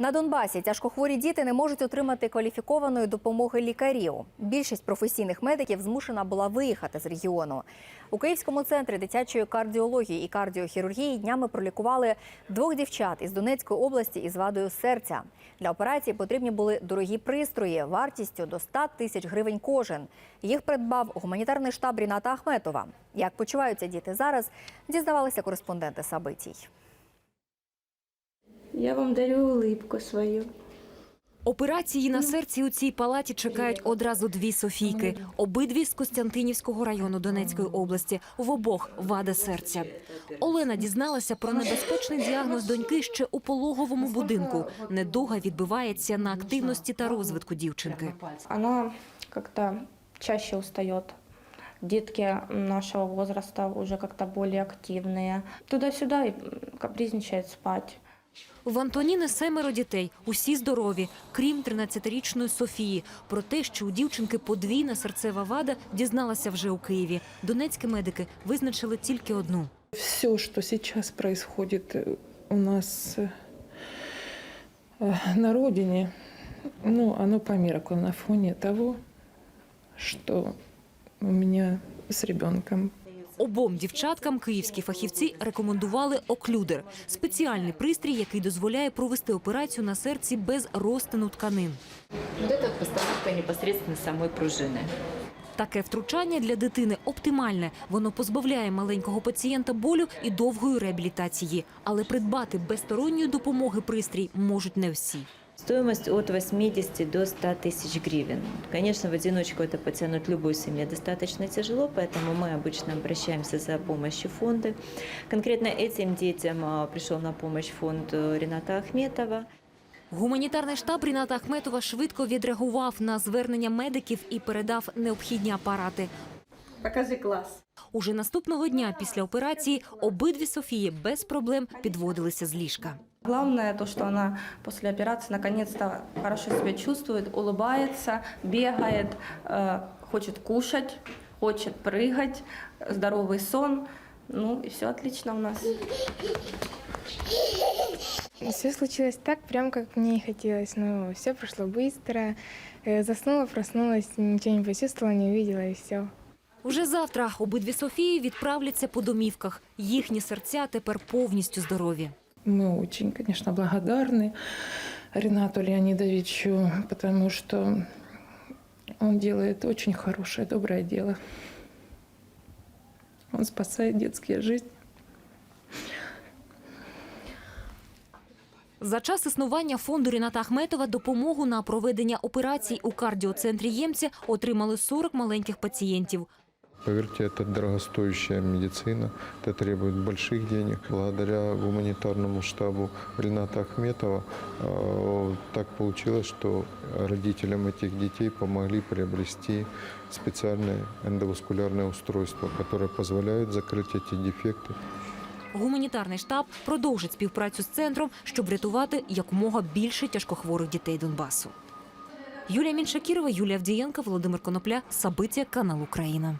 На Донбасі тяжкохворі діти не можуть отримати кваліфікованої допомоги лікарів. Більшість професійних медиків змушена була виїхати з регіону. У Київському центрі дитячої кардіології і кардіохірургії днями пролікували двох дівчат із Донецької області із вадою серця. Для операції потрібні були дорогі пристрої вартістю до 100 тисяч гривень кожен. Їх придбав гуманітарний штаб Ріната Ахметова. Як почуваються діти зараз, дізнавалися кореспонденти Сабитій. Я вам дарю улыбку свою. Операції на серці у цій палаті чекають одразу дві Софійки. Обидві з Костянтинівського району Донецької області. В обох вада серця. Олена дізналася про небезпечний діагноз доньки ще у пологовому будинку. Недуга відбивається на активності та розвитку дівчинки. Она как-то чаще устает. Детки нашего возраста уже как-то более активные. Туда-сюда и капризничает спать. В Антоніни семеро дітей, усі здорові, крім 13-річної Софії. Про те, що у дівчинки подвійна серцева вада, дізналася вже у Києві. Донецькі медики визначили тільки одну. Все, что сейчас происходит э, у нас э, э, на родине, ну, оно по миру на фоне того, что у меня с ребенком Обом дівчаткам київські фахівці рекомендували оклюдер – спеціальний пристрій, який дозволяє провести операцію на серці без розтину тканин. Это постановка непосредственно самой пружины. Таке втручання для дитини оптимальне. Воно позбавляє маленького пацієнта болю і довгої реабілітації. Але придбати без сторонньої допомоги пристрій можуть не всі. Стоимость от 80 до 100 тысяч гривен. Конечно, в одиночку это потянуть любой семье достаточно тяжело, поэтому мы обычно обращаемся за помощью в фонды. Конкретно этим детям а, пришел на помощь фонд э, Рената Ахметова. Гуманітарний штаб Ріната Ахметова швидко відреагував на звернення медиків і передав необхідні апарати. Покажи класс. Уже наступного дня після операції обидві Софії без проблем підводилися з ліжка. Главное то, что она после операции наконец-то хорошо себя чувствует, улыбается, бегает, э, хочет кушать, хочет прыгать, здоровый сон. Ну и все отлично у нас. Все случилось так, прям как мне и хотелось. Но все прошло быстро. Э, Заснула, проснулась, ничего не почувствовала, не увидела и все. Уже завтра обидві Софії відправляться по домівках. Їхні серця тепер повністю здорові. мы очень, конечно, благодарны Ренату Леонидовичу, потому что он делает очень хорошее, доброе дело. Он спасает детские жизни. За час існування фонду Ріната Ахметова допомогу на проведення операцій у кардіоцентрі Ємця отримали 40 маленьких пацієнтів. Поверьте, это дорогостоящая медицина, это требует больших денег. Благодаря гуманитарному штабу Рената Ахметова э, так получилось, что родителям этих детей помогли приобрести специальное эндоваскулярное устройство, которое позволяет закрыть эти дефекты. Гуманітарний штаб продовжить співпрацю з центром, щоб врятувати якомога більше тяжкохворих дітей Донбасу. Юлія Міншакірова, Юлія Авдієнка, Володимир Конопля, Сабиття, канал Україна.